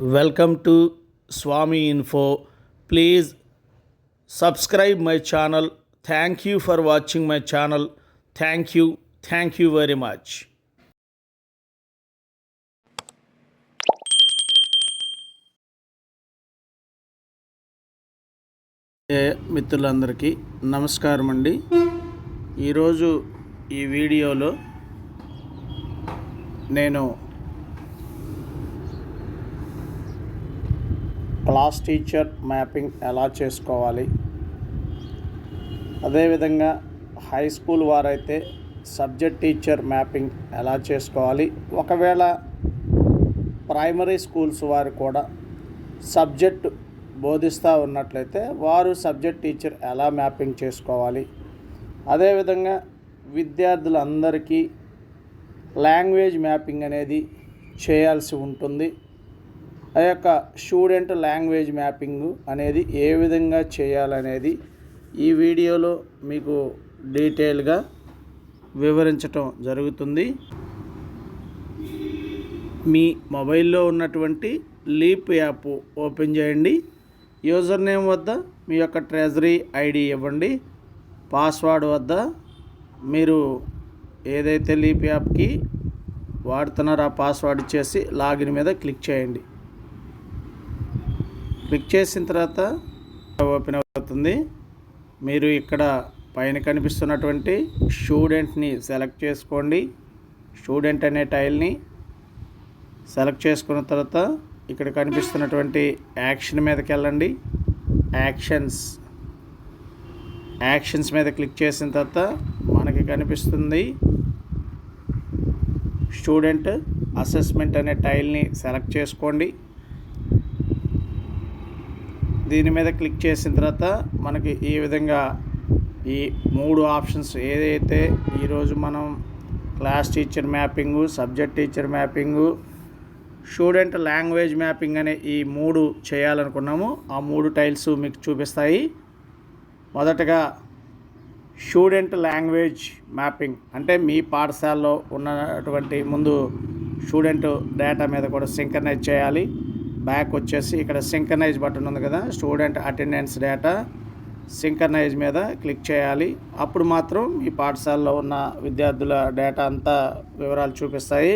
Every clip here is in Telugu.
Welcome to Swami info. Please subscribe my channel. Thank you for watching my channel. Thank you. Thank you very much. మిత్రులందరికీ నమస్కారం ఈరోజు ఈ వీడియోలో నేను క్లాస్ టీచర్ మ్యాపింగ్ ఎలా చేసుకోవాలి? అదేవిధంగా హై స్కూల్ వారైతే సబ్జెక్ట్ టీచర్ మ్యాపింగ్ ఎలా చేసుకోవాలి? ఒకవేళ ప్రైమరీ స్కూల్స్ వారు కూడా సబ్జెక్ట్ బోధిస్తూ ఉన్నట్లయితే వారు సబ్జెక్ట్ టీచర్ ఎలా మ్యాపింగ్ చేసుకోవాలి? అదేవిధంగా విద్యార్థులందరికీ లాంగ్వేజ్ మ్యాపింగ్ అనేది చేయాల్సి ఉంటుంది. ఆ యొక్క స్టూడెంట్ లాంగ్వేజ్ మ్యాపింగ్ అనేది ఏ విధంగా చేయాలనేది ఈ వీడియోలో మీకు డీటెయిల్గా వివరించటం జరుగుతుంది. మీ మొబైల్లో ఉన్నటువంటి లీప్ యాప్ ఓపెన్ చేయండి. యూజర్ నేమ్ వద్ద మీ యొక్క ట్రెజరీ ఐడి ఇవ్వండి. పాస్వర్డ్ వద్ద మీరు ఏదైతే లీప్ యాప్కి వాడుతున్నారో ఆ పాస్వర్డ్ ఇచ్చేసి లాగిన్ మీద క్లిక్ చేయండి. క్లిక్ చేసిన తర్వాత ఓపెన్ అవుతుంది. మీరు ఇక్కడ పైన కనిపిస్తున్నటువంటి స్టూడెంట్ని సెలెక్ట్ చేసుకోండి. స్టూడెంట్ అనే టైల్ని సెలెక్ట్ చేసుకున్న తర్వాత ఇక్కడ కనిపిస్తున్నటువంటి యాక్షన్ మీదకి వెళ్ళండి. యాక్షన్స్. యాక్షన్స్ మీద క్లిక్ చేసిన తర్వాత మనకి కనిపిస్తుంది స్టూడెంట్ అసెస్మెంట్ అనే టైల్ని సెలెక్ట్ చేసుకోండి. దీని మీద క్లిక్ చేసిన తర్వాత మనకి ఈ విధంగా ఈ మూడు ఆప్షన్స్ ఏదైతే ఈరోజు మనం class teacher mapping subject teacher mapping student language mapping అనే ఈ మూడు చేయాలనుకున్నాము. ఆ మూడు టైల్స్ మీకు చూపిస్తాయి. మొదటగా స్టూడెంట్ లాంగ్వేజ్ మ్యాపింగ్ అంటే మీ పాఠశాలలో ఉన్నటువంటి ముందు స్టూడెంట్ డేటా మీద కూడా సింకనైజ్ చేయాలి. బ్యాక్ వచ్చేసి ఇక్కడ సింకనైజ్ బటన్ ఉంది కదా స్టూడెంట్ అటెండెన్స్ డేటా సింకనైజ్ మీద క్లిక్ చేయాలి. అప్పుడు మాత్రం మీ పాఠశాలలో ఉన్న విద్యార్థుల డేటా అంతా వివరాలు చూపిస్తాయి.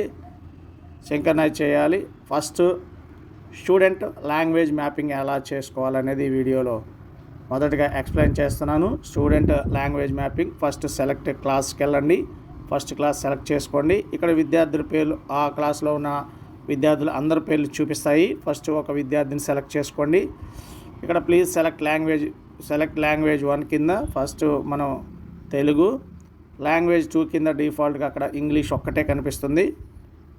సింకనైజ్ చేయాలి. ఫస్ట్ స్టూడెంట్ లాంగ్వేజ్ మ్యాపింగ్ ఎలా చేసుకోవాలనేది ఈ వీడియోలో మొదటగా ఎక్స్ప్లెయిన్ చేస్తున్నాను. Student language mapping first select క్లాస్కి వెళ్ళండి. ఫస్ట్ క్లాస్ సెలెక్ట్ చేసుకోండి. ఇక్కడ విద్యార్థుల పేర్లు ఆ క్లాస్లో ఉన్న విద్యార్థులు అందరి పేర్లు చూపిస్తాయి. ఫస్ట్ ఒక విద్యార్థిని సెలెక్ట్ చేసుకోండి. ఇక్కడ please select language select language one కింద ఫస్ట్ మనం తెలుగు లాంగ్వేజ్ టూ కింద డిఫాల్ట్గా అక్కడ ఇంగ్లీష్ ఒక్కటే కనిపిస్తుంది.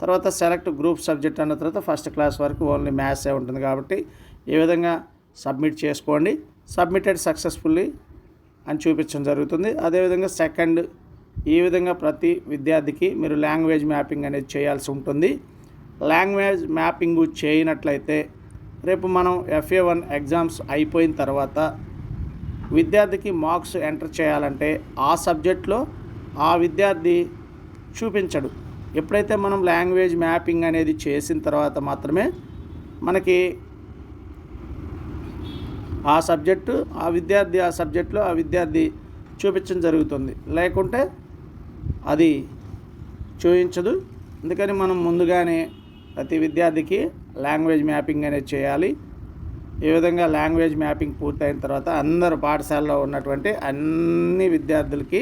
తర్వాత సెలెక్ట్ గ్రూప్ సబ్జెక్ట్ అన్న తర్వాత ఫస్ట్ క్లాస్ వరకు ఓన్లీ మ్యాథ్సే ఉంటుంది కాబట్టి ఈ విధంగా సబ్మిట్ చేసుకోండి. సబ్మిటెడ్ సక్సెస్ఫుల్లీ అని చూపించడం జరుగుతుంది. అదేవిధంగా సెకండ్ ఈ విధంగా ప్రతి విద్యార్థికి మీరు లాంగ్వేజ్ మ్యాపింగ్ అనేది చేయాల్సి ఉంటుంది. లాంగ్వేజ్ మ్యాపింగ్ చేయనట్లయితే రేపు మనం ఎఫ్ఏ వన్ ఎగ్జామ్స్ అయిపోయిన తర్వాత విద్యార్థికి మార్క్స్ ఎంటర్ చేయాలంటే ఆ సబ్జెక్ట్లో ఆ విద్యార్థి చూపించడు. ఎప్పుడైతే మనం లాంగ్వేజ్ మ్యాపింగ్ అనేది చేసిన తర్వాత మాత్రమే మనకి ఆ సబ్జెక్టు ఆ విద్యార్థి ఆ సబ్జెక్టులో ఆ విద్యార్థి చూపించడం జరుగుతుంది. లేకుంటే అది చూపించదు అందుకని మనం ముందుగానే ప్రతి విద్యార్థికి లాంగ్వేజ్ మ్యాపింగ్ అనేది చేయాలి. ఈ విధంగా లాంగ్వేజ్ మ్యాపింగ్ పూర్తయిన తర్వాత అందరు పాఠశాలలో ఉన్నటువంటి అన్ని విద్యార్థులకి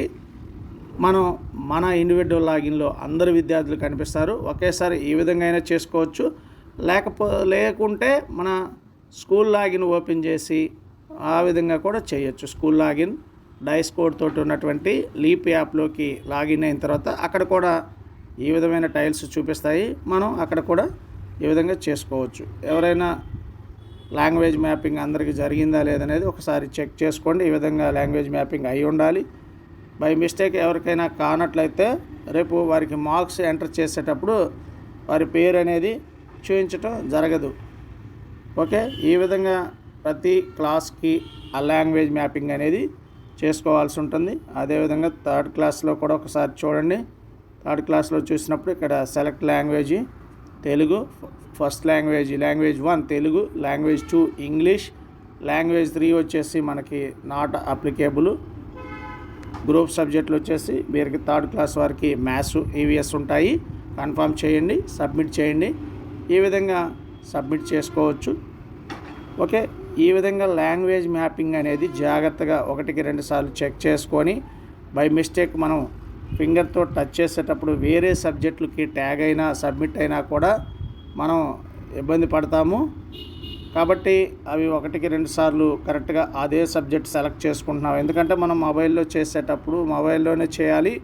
మనం మన ఇండివిజువల్ లాగిన్లో అందరు విద్యార్థులు కనిపిస్తారు. ఒకేసారి ఈ విధంగా అయినా చేసుకోవచ్చు. లేకపో లేకుంటే మన స్కూల్ లాగిన్ ఓపెన్ చేసి ఆ విధంగా కూడా చేయొచ్చు. స్కూల్ లాగిన్ డైస్ కోడ్ తోటి ఉన్నటువంటి లీప్ యాప్లోకి లాగిన్ అయిన తర్వాత అక్కడ కూడా ఈ విధమైన టైల్స్ చూపిస్తాయి. మనం అక్కడ కూడా ఈ విధంగా చేసుకోవచ్చు. ఎవరైనా లాంగ్వేజ్ మ్యాపింగ్ అందరికీ జరిగిందా లేదనేది ఒకసారి చెక్ చేసుకోండి. ఈ విధంగా లాంగ్వేజ్ మ్యాపింగ్ అయి ఉండాలి. బై మిస్టేక్ ఎవరికైనా కానట్లయితే రేపు వారికి మార్క్స్ ఎంటర్ చేసేటప్పుడు వారి పేరు అనేది చూపించటం జరగదు. ఓకే? ఈ విధంగా ప్రతి క్లాస్కి ఆ లాంగ్వేజ్ మ్యాపింగ్ అనేది చేసుకోవాల్సి ఉంటుంది. అదేవిధంగా థర్డ్ క్లాస్లో కూడా ఒకసారి చూడండి. థర్డ్ క్లాస్లో చూసినప్పుడు ఇక్కడ select language Telugu first language language one Telugu language two English language three వచ్చేసి మనకి నాట్ అప్లికేబుల్. గ్రూప్ సబ్జెక్టులు వచ్చేసి వీరికి థర్డ్ క్లాస్ వారికి మ్యాథ్స్ ఈవీఎస్ ఉంటాయి. కన్ఫర్మ్ చేయండి సబ్మిట్ చేయండి. ఈ విధంగా సబ్మిట్ చేసుకోవచ్చు. ఓకే ఈ విధంగా లాంగ్వేజ్ మ్యాపింగ్ అనేది జాగ్రత్తగా ఒకటికి రెండు సార్లు చెక్ చేసుకొని బై మిస్టేక్ మనం ఫింగర్తో టచ్ చేసేటప్పుడు వేరే సబ్జెక్టులకి ట్యాగ్ అయినా సబ్మిట్ అయినా కూడా మనం ఇబ్బంది పడతాము. కాబట్టి అవి ఒకటికి రెండు సార్లు కరెక్ట్గా అదే సబ్జెక్ట్ సెలెక్ట్ చేసుకుంటున్నాం. ఎందుకంటే మనం మొబైల్లో చేసేటప్పుడు మొబైల్లోనే చేయాలి.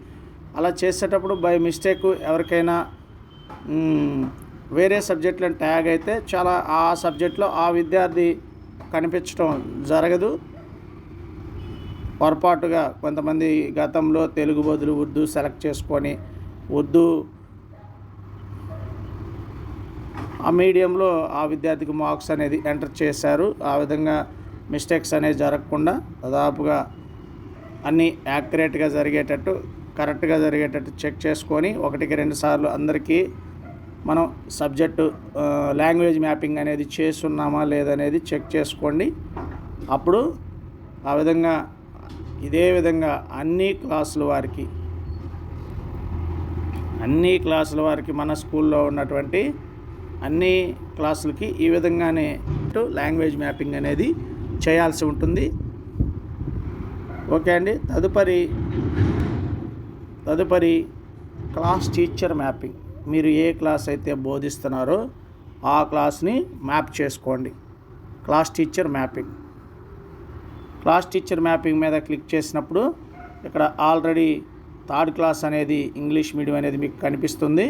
అలా చేసేటప్పుడు బై మిస్టేక్ ఎవరికైనా వేరే సబ్జెక్టులను ట్యాగ్ అయితే చాలా ఆ సబ్జెక్ట్లో ఆ విద్యార్థి కనిపించడం జరగదు. పొరపాటుగా కొంతమంది గతంలో తెలుగు బదులు ఉర్దూ సెలెక్ట్ చేసుకొని ఉర్దూ ఆ మీడియంలో ఆ విద్యార్థికి మార్క్స్ అనేది ఎంటర్ చేశారు. ఆ విధంగా మిస్టేక్స్ అనేవి జరగకుండా దాదాపుగా అన్నీ యాక్యురేట్గా జరిగేటట్టు కరెక్ట్గా జరిగేటట్టు చెక్ చేసుకొని ఒకటికి రెండు సార్లు అందరికీ మనం సబ్జెక్టు లాంగ్వేజ్ మ్యాపింగ్ అనేది చేస్తున్నామా లేదనేది చెక్ చేసుకోండి. అప్పుడు ఆ విధంగా ఇదే విధంగా అన్ని క్లాసుల వారికి అన్ని క్లాసుల వారికి మన స్కూల్లో ఉన్నటువంటి అన్ని క్లాసులకి ఈ విధంగానే లాంగ్వేజ్ మ్యాపింగ్ అనేది చేయాల్సి ఉంటుంది. ఓకే అండి. తదుపరి తదుపరి క్లాస్ టీచర్ మ్యాపింగ్. మీరు ఏ క్లాస్ అయితే బోధిస్తున్నారో ఆ క్లాస్ని మ్యాప్ చేసుకోండి. Class teacher mapping. Class teacher mapping మీద క్లిక్ చేసినప్పుడు ఇక్కడ ఆల్రెడీ థర్డ్ క్లాస్ అనేది ఇంగ్లీష్ మీడియం అనేది మీకు కనిపిస్తుంది.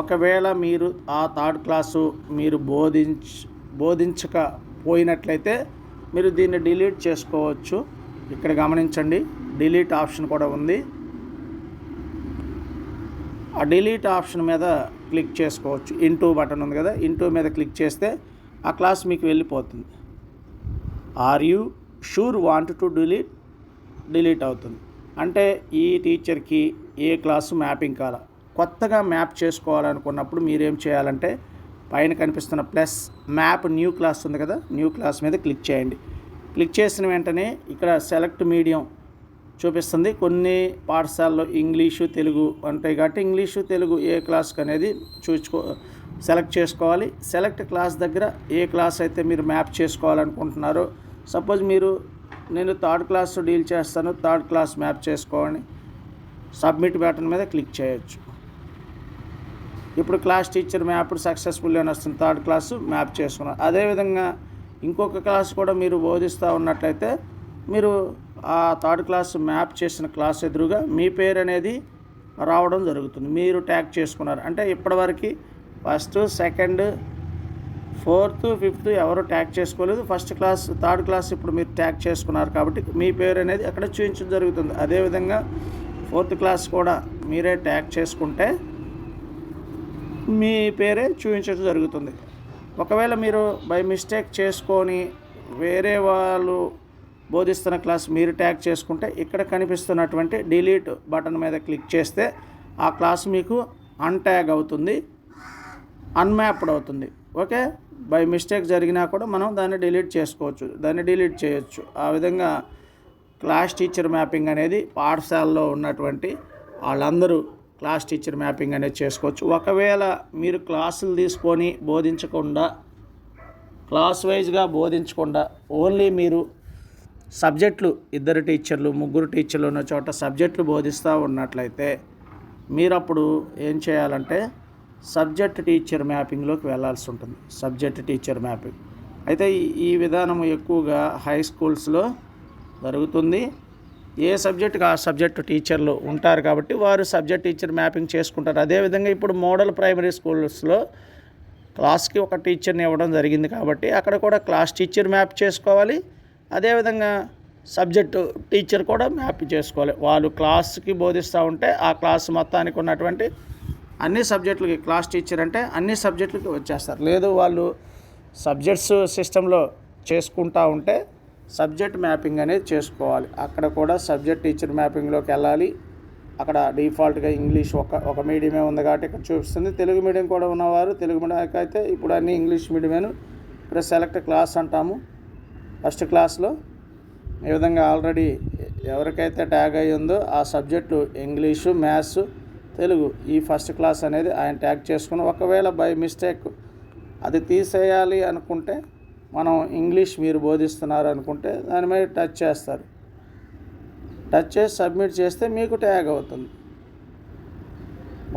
ఒకవేళ మీరు ఆ థర్డ్ క్లాసు మీరు బోధించ బోధించకపోయినట్లయితే మీరు దీన్ని డిలీట్ చేసుకోవచ్చు. ఇక్కడ గమనించండి డిలీట్ ఆప్షన్ కూడా ఉంది. ఆ డిలీట్ ఆప్షన్ మీద క్లిక్ చేసుకోవచ్చు. ఇంటూ బటన్ ఉంది కదా ఇంటూ మీద క్లిక్ చేస్తే ఆ క్లాస్ మీకు వెళ్ళిపోతుంది. Are you sure want to delete delete అవుతుంది. అంటే ఈ టీచర్కి ఏ క్లాసు మ్యాపింగ్ కాల. కొత్తగా మ్యాప్ చేసుకోవాలనుకున్నప్పుడు మీరేం చేయాలంటే పైన కనిపిస్తున్న ప్లస్ మ్యాప్ న్యూ క్లాస్ ఉంది కదా న్యూ క్లాస్ మీద క్లిక్ చేయండి. క్లిక్ చేసిన వెంటనే ఇక్కడ సెలెక్ట్ మీడియం చూపిస్తుంది. కొన్ని పాఠశాలలో ఇంగ్లీషు తెలుగు ఉంటాయి కాబట్టి ఇంగ్లీషు తెలుగు ఏ క్లాస్కి అనేది చూసుకో సెలెక్ట్ చేసుకోవాలి. సెలెక్ట్ క్లాస్ దగ్గర ఏ క్లాస్ అయితే మీరు మ్యాప్ చేసుకోవాలనుకుంటున్నారో సపోజ్ మీరు నేను థర్డ్ క్లాస్ డీల్ చేస్తాను థర్డ్ క్లాస్ మ్యాప్ చేసుకోండి సబ్మిట్ బటన్ మీద క్లిక్ చేయొచ్చు. ఇప్పుడు క్లాస్ టీచర్ మ్యాప్ సక్సెస్ఫుల్ అని వస్తుంది థర్డ్ క్లాస్ మ్యాప్ చేసుకున్నారు. అదేవిధంగా ఇంకొక క్లాస్ కూడా మీరు బోధిస్తూ ఉన్నట్లయితే మీరు ఆ థర్డ్ క్లాస్ మ్యాప్ చేసిన క్లాస్ ఎదురుగా మీ పేరు అనేది రావడం జరుగుతుంది. మీరు ట్యాగ్ చేసుకున్నారు. అంటే ఇప్పటివరకు ఫస్ట్ సెకండ్ ఫోర్త్ ఫిఫ్త్ ఎవరు ట్యాగ్ చేసుకోలేదు. ఫస్ట్ క్లాస్ థర్డ్ క్లాస్ ఇప్పుడు మీరు ట్యాగ్ చేసుకున్నారు కాబట్టి మీ పేరు అనేది అక్కడ చూపించడం జరుగుతుంది. అదేవిధంగా ఫోర్త్ క్లాస్ కూడా మీరే ట్యాగ్ చేసుకుంటే మీ పేరే చూపించడం జరుగుతుంది. ఒకవేళ మీరు బై మిస్టేక్ చేసుకొని వేరే వాళ్ళు బోధిస్తున్న క్లాస్ మీరు ట్యాగ్ చేసుకుంటే ఇక్కడ కనిపిస్తున్నటువంటి డిలీట్ బటన్ మీద క్లిక్ చేస్తే ఆ క్లాస్ మీకు అన్ట్యాగ్ అవుతుంది అన్మ్యాప్డ్ అవుతుంది. ఓకే? బై మిస్టేక్ జరిగినా కూడా మనం దాన్ని డిలీట్ చేసుకోవచ్చు దాన్ని డిలీట్ చేయొచ్చు. ఆ విధంగా క్లాస్ టీచర్ మ్యాపింగ్ అనేది పాఠశాలలో ఉన్నటువంటి వాళ్ళందరూ క్లాస్ టీచర్ మ్యాపింగ్ అనేది చేసుకోవచ్చు. ఒకవేళ మీరు క్లాసులు తీసుకొని బోధించకుండా క్లాస్ వైజ్గా బోధించకుండా ఓన్లీ మీరు సబ్జెక్టులు ఇద్దరు టీచర్లు ముగ్గురు టీచర్లు ఉన్న చోట సబ్జెక్టులు బోధిస్తూ ఉన్నట్లయితే మీరు అప్పుడు ఏం చేయాలంటే సబ్జెక్ట్ టీచర్ మ్యాపింగ్లోకి వెళ్ళాల్సి ఉంటుంది. Subject teacher mapping. అయితే ఈ- ఈ విధానం ఎక్కువగా హై స్కూల్స్లో జరుగుతుంది. ఏ సబ్జెక్టుకి ఆ సబ్జెక్టు టీచర్లు ఉంటారు కాబట్టి వారు సబ్జెక్ట్ టీచర్ మ్యాపింగ్ చేసుకుంటారు. అదేవిధంగా ఇప్పుడు మోడల్ ప్రైమరీ స్కూల్స్లో క్లాస్కి ఒక టీచర్ని ఇవ్వడం జరిగింది కాబట్టి అక్కడ కూడా క్లాస్ టీచర్ మ్యాప్ చేసుకోవాలి. అదేవిధంగా సబ్జెక్టు టీచర్ కూడా మ్యాప్ చేసుకోవాలి. వాళ్ళు క్లాస్కి బోధిస్తూ ఉంటే ఆ క్లాస్ మొత్తానికి ఉన్నటువంటి అన్ని సబ్జెక్టులకి క్లాస్ టీచర్ అంటే అన్ని సబ్జెక్టులకి వచ్చేస్తారు. లేదు వాళ్ళు సబ్జెక్ట్స్ సిస్టంలో చేసుకుంటా ఉంటే సబ్జెక్ట్ మ్యాపింగ్ అనేది చేసుకోవాలి. అక్కడ కూడా సబ్జెక్ట్ టీచర్ మ్యాపింగ్లోకి వెళ్ళాలి. అక్కడ డిఫాల్ట్గా ఇంగ్లీష్ ఒక ఒక మీడియమే ఉంది కాబట్టి ఇక్కడ చూపిస్తుంది. తెలుగు మీడియం కూడా ఉన్నవారు తెలుగు మీడియం అయితే ఇప్పుడు అన్ని ఇంగ్లీష్ మీడియమేను. ఇక్కడ సెలెక్ట్ క్లాస్ అంటాము. ఫస్ట్ క్లాస్లో ఈ విధంగా ఆల్రెడీ ఎవరికైతే ట్యాగ్ అయ్యి ఉందో ఆ సబ్జెక్టు ఇంగ్లీషు మ్యాథ్స్ తెలుగు. ఈ ఫస్ట్ క్లాస్ అనేది ఆయన ట్యాగ్ చేసుకుని ఒకవేళ బై మిస్టేక్ అది తీసేయాలి అనుకుంటే మనం ఇంగ్లీష్ మీరు బోధిస్తున్నారు అనుకుంటే దాని మీద టచ్ చేస్తారు. టచ్ చేసి సబ్మిట్ చేస్తే మీకు ట్యాగ్ అవుతుంది.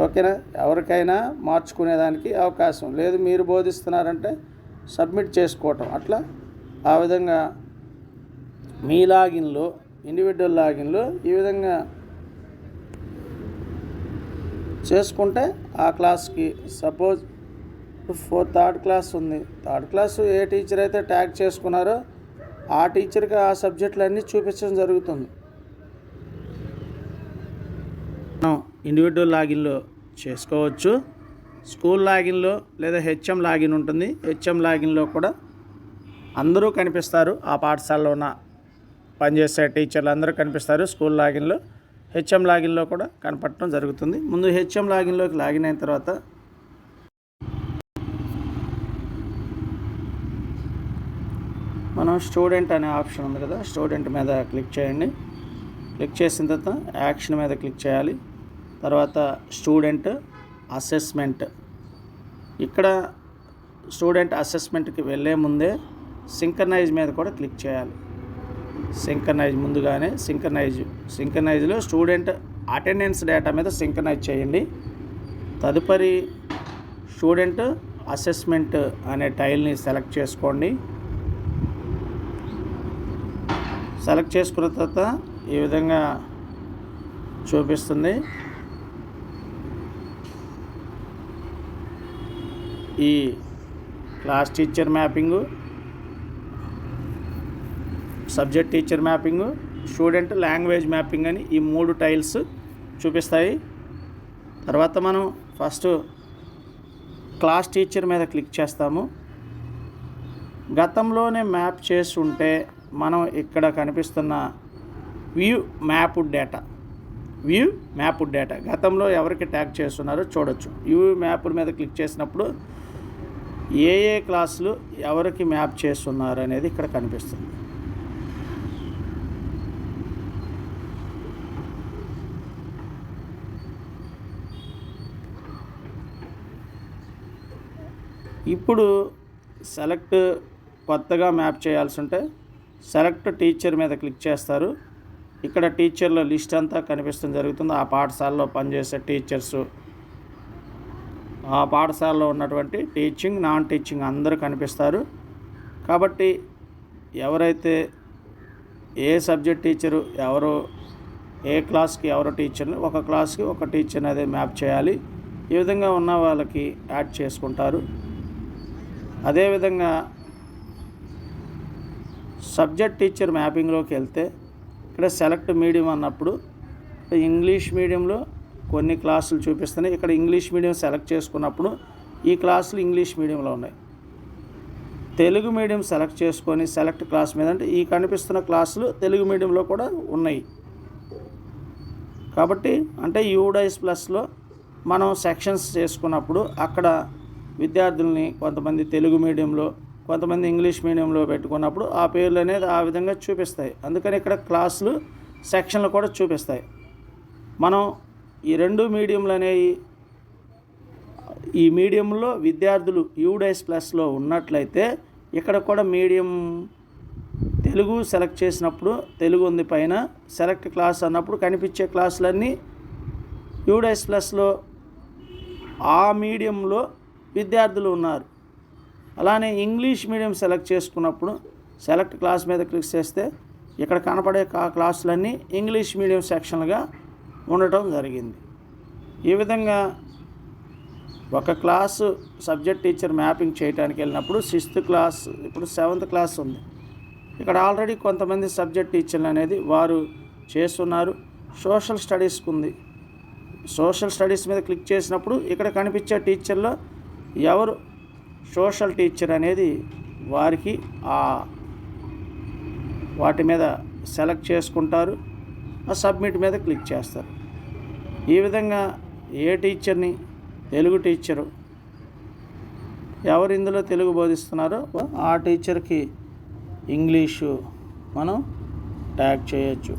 ఓకేనా? ఎవరికైనా మార్చుకునేదానికి అవకాశం లేదు. మీరు బోధిస్తున్నారంటే సబ్మిట్ చేసుకోవటం. అట్లా ఆ విధంగా మీ లాగిన్లో ఇండివిజువల్ లాగిన్లో ఈ విధంగా చేసుకుంటే ఆ క్లాస్కి సపోజ్ ఫోర్ థర్డ్ క్లాస్ ఉంది. థర్డ్ క్లాస్ ఏ టీచర్ అయితే ట్యాగ్ చేసుకున్నారో ఆ టీచర్కి ఆ సబ్జెక్టులన్నీ చూపించడం జరుగుతుంది. మనం ఇండివిజువల్ లాగిన్లో చేసుకోవచ్చు. స్కూల్ లాగిన్లో లేదా హెచ్ఎం లాగిన్ ఉంటుంది. హెచ్ఎం లాగిన్లో కూడా అందరూ కనిపిస్తారు. ఆ పాఠశాలలో ఉన్న పనిచేసే టీచర్లు అందరూ కనిపిస్తారు. స్కూల్ లాగిన్లో హెచ్ఎం లాగిన్లో కూడా కనపడటం జరుగుతుంది. ముందు హెచ్ఎం లాగిన్లోకి లాగిన్ అయిన తర్వాత మనం స్టూడెంట్ అనే ఆప్షన్ ఉంది కదా స్టూడెంట్ మీద క్లిక్ చేయండి. క్లిక్ చేసిన తర్వాత యాక్షన్ మీద క్లిక్ చేయాలి. తర్వాత స్టూడెంట్ అసెస్మెంట్. ఇక్కడ స్టూడెంట్ అసెస్మెంట్కి వెళ్ళే ముందే సింకర్నైజ్ మీద కూడా క్లిక్ చేయాలి. సింకనైజ్ ముందుగానే సింకనైజ్ సింకనైజ్లో స్టూడెంట్ అటెండెన్స్ డేటా మీద సింకనైజ్ చేయండి. తదుపరి స్టూడెంట్ అసెస్మెంట్ అనే టైల్ని సెలెక్ట్ చేసుకోండి. సెలెక్ట్ చేసుకున్న తర్వాత ఈ విధంగా చూపిస్తుంది. ఈ class teacher mapping subject teacher mapping student language mapping అని ఈ మూడు టైల్స్ చూపిస్తాయి. తర్వాత మనం ఫస్ట్ క్లాస్ టీచర్ మీద క్లిక్ చేస్తాము. గతంలోనే మ్యాప్ చేసి ఉంటే మనం ఇక్కడ కనిపిస్తున్న view map data view map data. గతంలో ఎవరికి ట్యాగ్ చేస్తున్నారో చూడొచ్చు. వ్యూ మ్యాప్ మీద క్లిక్ చేసినప్పుడు ఏ ఏ క్లాసులు ఎవరికి మ్యాప్ చేస్తున్నారు అనేది ఇక్కడ కనిపిస్తుంది. ఇప్పుడు సెలెక్ట్ కొత్తగా మ్యాప్ చేయాల్సి ఉంటే సెలెక్ట్ టీచర్ మీద క్లిక్ చేస్తారు. ఇక్కడ టీచర్ల లిస్ట్ అంతా కనిపిస్తుంది జరుగుతుంది. ఆ పాఠశాలలో పనిచేసే టీచర్స్. ఆ పాఠశాలలో ఉన్నటువంటి టీచింగ్ నాన్ టీచింగ్ అందరూ కనిపిస్తారు. కాబట్టి ఎవరైతే ఏ సబ్జెక్ట్ టీచరు ఎవరు ఏ క్లాస్కి ఎవరు టీచర్ని ఒక క్లాస్కి ఒక టీచర్ని అదే మ్యాప్ చేయాలి. ఈ విధంగా ఉన్న వాళ్ళకి యాడ్ చేసుకుంటారు. అదేవిధంగా సబ్జెక్ట్ టీచర్ మ్యాపింగ్లోకి వెళ్తే ఇక్కడ సెలెక్ట్ మీడియం అన్నప్పుడు ఇంగ్లీష్ మీడియంలో కొన్ని క్లాసులు చూపిస్తున్నాయి. ఇక్కడ ఇంగ్లీష్ మీడియం సెలెక్ట్ చేసుకున్నప్పుడు ఈ క్లాసులు ఇంగ్లీష్ మీడియంలో ఉన్నాయి. తెలుగు మీడియం సెలెక్ట్ చేసుకొని సెలెక్ట్ క్లాస్ మీద అంటే ఈ కనిపిస్తున్న క్లాసులు తెలుగు మీడియంలో కూడా ఉన్నాయి. కాబట్టి అంటే యూడైస్ ప్లస్లో మనం సెక్షన్స్ చేసుకున్నప్పుడు అక్కడ విద్యార్థుల్ని కొంతమంది తెలుగు మీడియంలో కొంతమంది ఇంగ్లీష్ మీడియంలో పెట్టుకున్నప్పుడు ఆ పేర్లు అనేది ఆ విధంగా చూపిస్తాయి. అందుకని ఇక్కడ క్లాసులు సెక్షన్లు కూడా చూపిస్తాయి. మనం ఈ రెండు మీడియంలు అనేవి ఈ మీడియంలో విద్యార్థులు యూడైస్ ప్లస్లో ఉన్నట్లయితే ఇక్కడ కూడా మీడియం తెలుగు సెలెక్ట్ చేసినప్పుడు తెలుగు ఉంది పైన సెలెక్ట్ క్లాస్ అన్నప్పుడు కనిపించే క్లాసులన్నీ యూడైస్ ప్లస్లో ఆ మీడియంలో విద్యార్థులు ఉన్నారు. అలానే ఇంగ్లీష్ మీడియం సెలెక్ట్ చేసుకున్నప్పుడు సెలెక్ట్ క్లాస్ మీద క్లిక్ చేస్తే ఇక్కడ కనపడే క్లాసులన్నీ ఇంగ్లీష్ మీడియం సెక్షన్లుగా ఉండటం జరిగింది. ఈ విధంగా ఒక క్లాసు సబ్జెక్ట్ టీచర్ మ్యాపింగ్ చేయడానికి వెళ్ళినప్పుడు సిక్స్త్ క్లాస్ ఇప్పుడు సెవెంత్ క్లాస్ ఉంది. ఇక్కడ ఆల్రెడీ కొంతమంది సబ్జెక్ట్ టీచర్లు అనేది వారు చేస్తున్నారు. సోషల్ స్టడీస్కి ఉంది. సోషల్ స్టడీస్ మీద క్లిక్ చేసినప్పుడు ఇక్కడ కనిపించే టీచర్లో ఎవరు సోషల్ టీచర్ అనేది వారికి ఆ వాటి మీద సెలెక్ట్ చేసుకుంటారు ఆ సబ్మిట్ మీద క్లిక్ చేస్తారు. ఈ విధంగా ఏ టీచర్ని తెలుగు టీచరు ఎవరు ఇందులో తెలుగు బోధిస్తున్నారో ఆ టీచర్కి ఇంగ్లీషు మనం ట్యాగ్ చేయొచ్చు.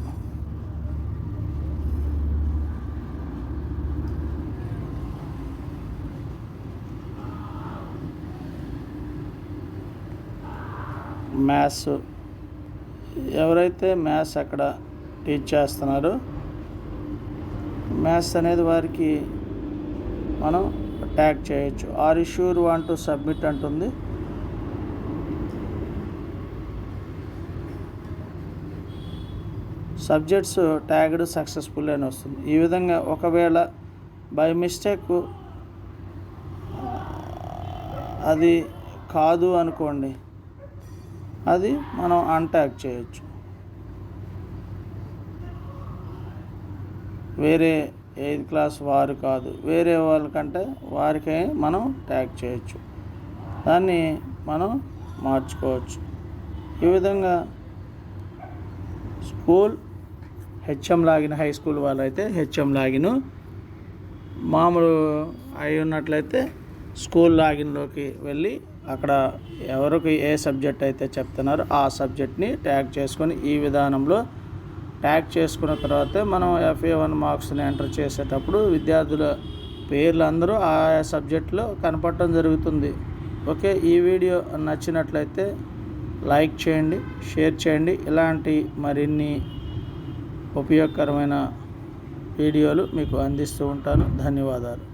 మ్యాథ్స్. ఎవరైతే మ్యాథ్స్ అక్కడ టీచ్ చేస్తున్నారో మ్యాథ్స్ అనేది వారికి మనం ట్యాగ్ చేయొచ్చు. Are you sure want to submit అంటుంది. సబ్జెక్ట్స్ ట్యాగ్డ్ సక్సెస్ఫుల్ అని వస్తుంది. ఈ విధంగా ఒకవేళ బై మిస్టేక్ అది కాదు అనుకోండి అది మనం అన్ట్యాగ్ చేయొచ్చు. వేరే ఎయిత్ క్లాస్ వారు కాదు. వేరే వాళ్ళకంటే వారికే మనం ట్యాగ్ చేయొచ్చు. దాన్ని మనం మార్చుకోవచ్చు. ఈ విధంగా school HM login high school వాళ్ళైతే హెచ్ఎం లాగిన్ మామూలు అయి ఉన్నట్లయితే స్కూల్ లాగిన్లోకి వెళ్ళి అక్కడ ఎవరికి ఏ సబ్జెక్ట్ అయితే చెప్తున్నారో ఆ సబ్జెక్ట్ని ట్యాగ్ చేసుకొని ఈ విధానంలో ట్యాగ్ చేసుకున్న తర్వాతే మనం ఎఫ్ఏ వన్ మార్క్స్ని ఎంటర్ చేసేటప్పుడు విద్యార్థుల పేర్లు అందరూ ఆయా సబ్జెక్టులో కనపడటం జరుగుతుంది. ఓకే ఈ వీడియో నచ్చినట్లయితే లైక్ చేయండి షేర్ చేయండి. ఇలాంటి మరిన్ని ఉపయోగకరమైన వీడియోలు మీకు అందిస్తూ ఉంటాను. ధన్యవాదాలు.